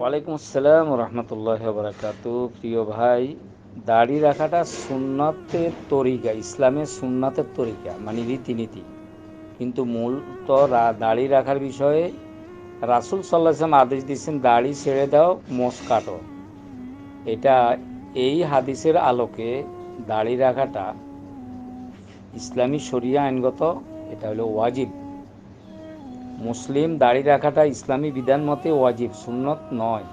ওয়ালাইকুম আসসালাম রহমতুল্লাহ বারাকাত প্রিয় ভাই, দাড়ি রাখাটা সুন্নতের তরিকা, ইসলামের সুন্নতের তরিকা মানে রীতিনীতি। কিন্তু মূল তো দাড়ি রাখার বিষয়ে রাসুল সাল্লাহাম আদেশ দিচ্ছেন দাড়ি ছেড়ে দাও, মোষ কাটো। এটা এই হাদিসের আলোকে দাড়ি রাখাটা ইসলামী শরিয়া আইনগত, এটা হলো ওয়াজিব। মুসলিম দাড়ি রাখাটা ইসলামী বিধান মতে ওয়াজিব, সুন্নত নয়।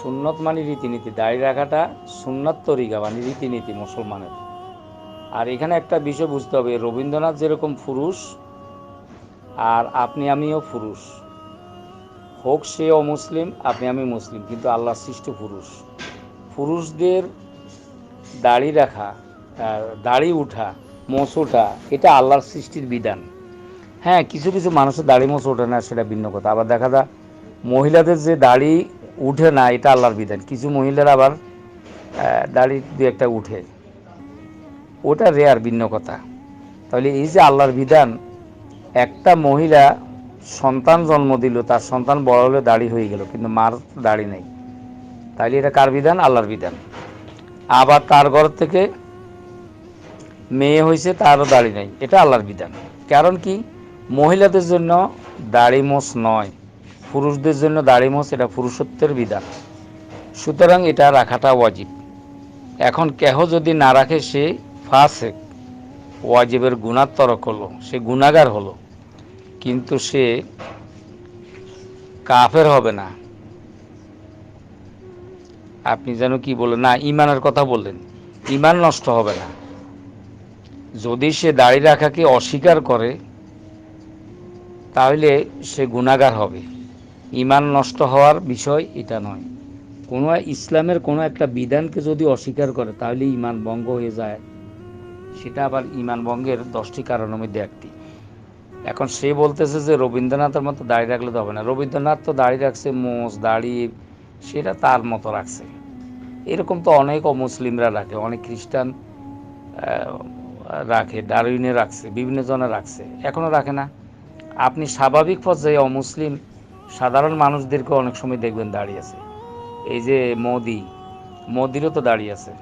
সুন্নত মানে রীতিনীতি, দাড়ি রাখাটা সুন্নত তরিকা মানে রীতিনীতি মুসলমানের। আর এখানে একটা বিষয় বুঝতে হবে, রবীন্দ্রনাথ যেরকম পুরুষ, আর আপনি আমিও পুরুষ। হোক সে অমুসলিম আপনি আমি মুসলিম, কিন্তু আল্লাহ সৃষ্ট পুরুষ। পুরুষদের দাড়ি রাখা দাড়ি উঠা মোষ ওঠা এটা আল্লাহর সৃষ্টির বিধান। হ্যাঁ কিছু কিছু মানুষের দাড়ি মোছ ওঠে না, সেটা ভিন্ন কথা। আবার দেখা যায়, মহিলাদের যে দাড়ি উঠে না, এটা আল্লাহর বিধান। কিছু মহিলার আবার দাড়ি দু একটা উঠে। ওটা রেয়ার ভিন্ন কথা। তাহলে এই যে আল্লাহর বিধান, একটা মহিলা সন্তান জন্ম দিল, তার সন্তান বড় হলে দাড়ি হয়ে গেল, কিন্তু মার দাড়ি নেই। তাহলে এটা কার বিধান? আল্লাহর বিধান। আবার তার ঘর থেকে মেয়ে হয়েছে, তারও দাড়ি নেই। এটা আল্লাহর বিধান। কারণ কি? মহিলাদের জন্য দাড়ি মোছ নয়, পুরুষদের জন্য দাড়ি মোছ, এটা পুরুষত্বের বিধান। সুতরাং এটা রাখাটা ওয়াজিব। এখন কেহ যদি না রাখে, সে ফাসেক, ওয়াজিবের গুণার তরক হলো, সে গুণাগার হলো। কিন্তু সে কাফের হবে না। আপনি যেন কি বললেন না, ইমানের কথা বললেন। ইমান নষ্ট হবে না। যদি সে দাড়ি রাখাকে অস্বীকার করে তাহলে সে গুণাগার হবে। ইমান নষ্ট হওয়ার বিষয় এটা নয়। কোনো ইসলামের কোনো একটা বিধানকে যদি অস্বীকার করে, তাহলে ইমান ভঙ্গ হয়ে যায়। সেটা আবার ইমান ভঙ্গের দশটি কারণের মধ্যে একটি। এখন সে বলতেছে যে রবীন্দ্রনাথের মতো দাড়ি রাখলে তো হবে না। রবীন্দ্রনাথ তো দাড়ি রাখছে মোষ দাড়ি, সেটা তার মতো রাখছে। এরকম তো অনেক অমুসলিমরা রাখে, অনেক খ্রিস্টান রাখে, ডারউইনে রাখছে, বিভিন্ন জনে রাখছে। এখনও রাখে না। আপনি স্বাভাবিক পর্যায়ে অমুসলিম, সাধারণ মানুষদেরকে অনেক সময় দেখবেন দাঁড়িয়ে আছে। এই যে মোদি, মোদিরও তো দাঁড়িয়ে আছে।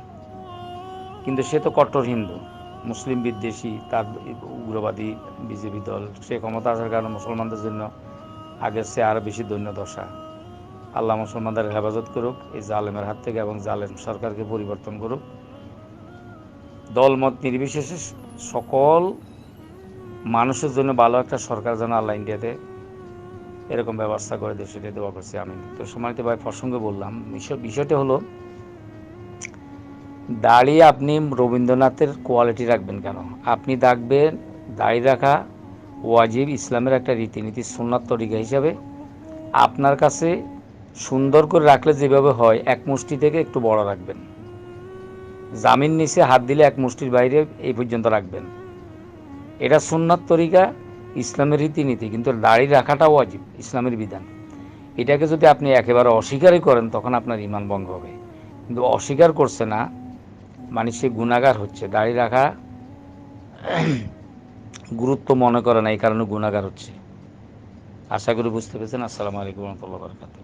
কিন্তু সে তো কট্টর হিন্দু, মুসলিম বিদ্বেষী, তার উগ্রবাদী বিজেপি দল। সে ক্ষমতা আসার কারণে মুসলমানদের জন্য আগের চেয়ে আরও বেশি দৈন্য দশা। আল্লাহ মুসলমানদের হেফাজত করুক, এই জালেমের হাত থেকে এবং জালেম সরকারকে পরিবর্তন করুক। দলমত নির্বিশেষে সকল মানুষের জন্য ভালো একটা সরকার যেন আল্লাহ ইন্ডিয়াতে এরকম ব্যবস্থা করে দেয় সেটা দোয়া করছি আমি। তো সময়তে ভাই, প্রসঙ্গে বললাম, বিষয় বিষয়টা হলো, দাড়ি আপনি রবীন্দ্রনাথের কোয়ালিটি রাখবেন কেন? আপনি দেখবেন দাড়ি রাখা ওয়াজিব ইসলামের একটা রীতিনীতি, সুন্নাত তরিকা হিসাবে। আপনার কাছে সুন্দর করে রাখলে যেভাবে হয়, এক মুষ্টি থেকে একটু বড় রাখবেন। জামিন নিচে হাত দিলে এক মুষ্টির বাইরে এই পর্যন্ত রাখবেন। এটা সুন্নাত তরিকা, ইসলামের রীতিনীতি, কিন্তু দাড়ি রাখাটা ওয়াজিব ইসলামের বিধান। এটাকে যদি আপনি একেবারে অস্বীকারই করেন, তখন আপনার ইমান ভঙ্গ হবে। কিন্তু অস্বীকার করছে না মানে সে গুণাগার হচ্ছে। দাড়ি রাখা গুরুত্ব মনে করে না, এই কারণে গুণাগার হচ্ছে। আশা করি বুঝতে পেরেছেন। আসসালামু আলাইকুম রহমতুল্লাহ বরকাত